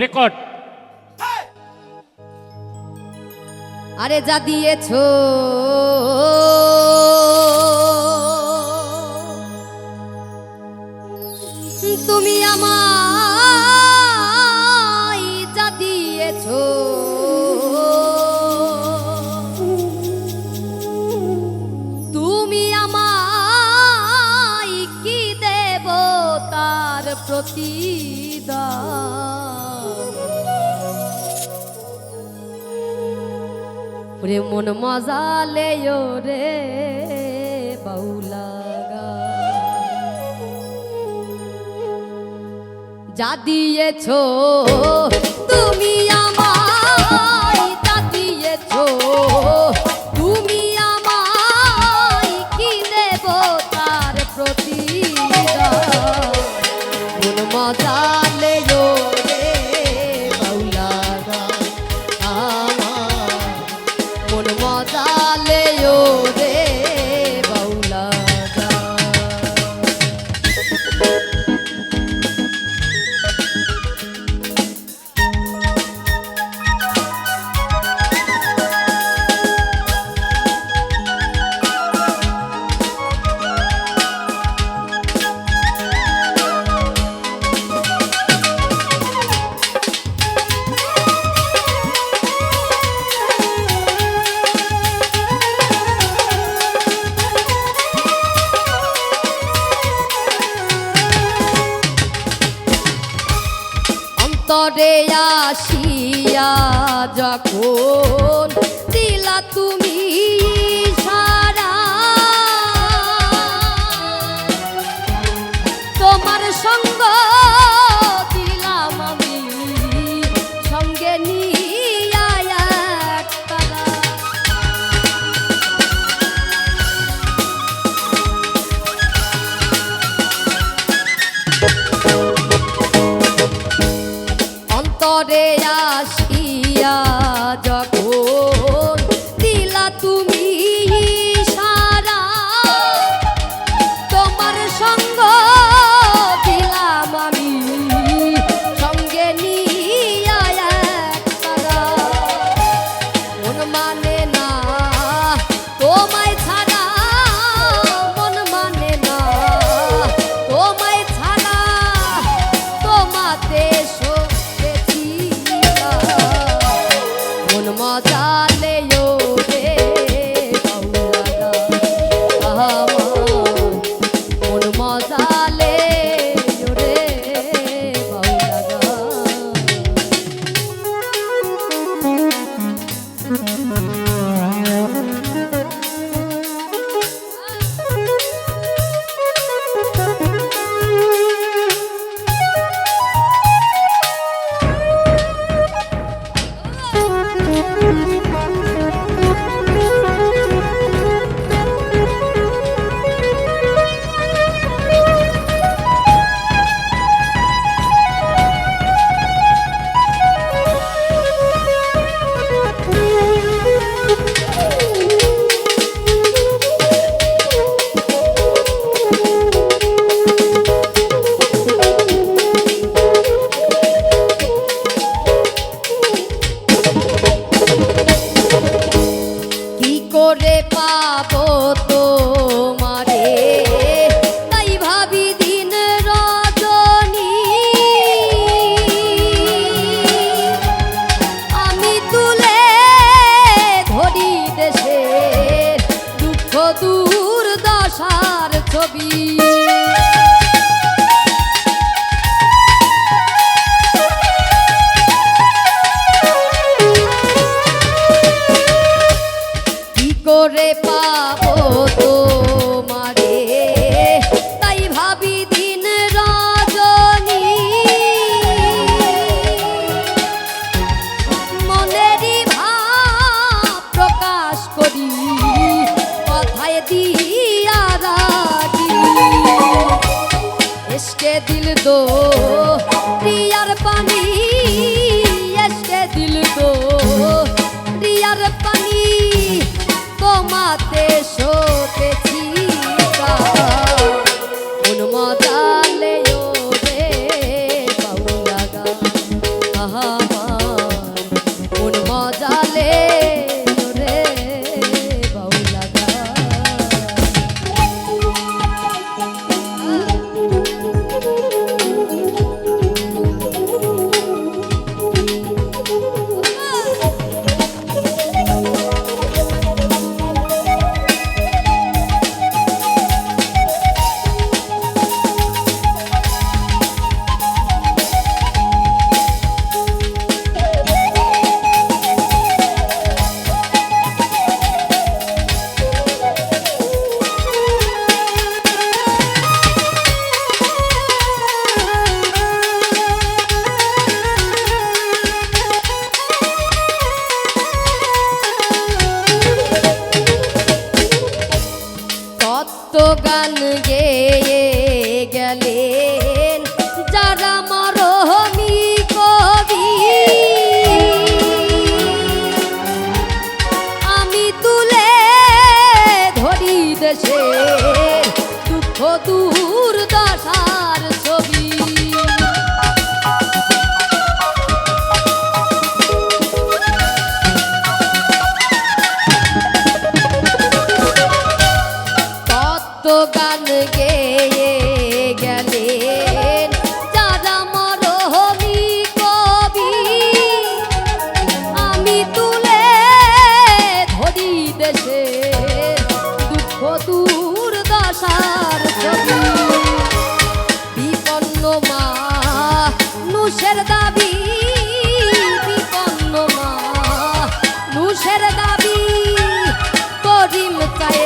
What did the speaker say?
Record আরে যা দিয়েছ। তুমি আমার ওরে মন মজালে রে বাউলা যা দিয়েছ ঘরে আসিয়া যখন দিলা তুমি সারা তোমার সঙ্গ দিলাম আমি সঙ্গে নিয়ে moda দিল দো চতুর্দশা আশার ছবি বিপন্ন মানুষের দাবি বিপন্ন মানুষের দাবি করিম চায়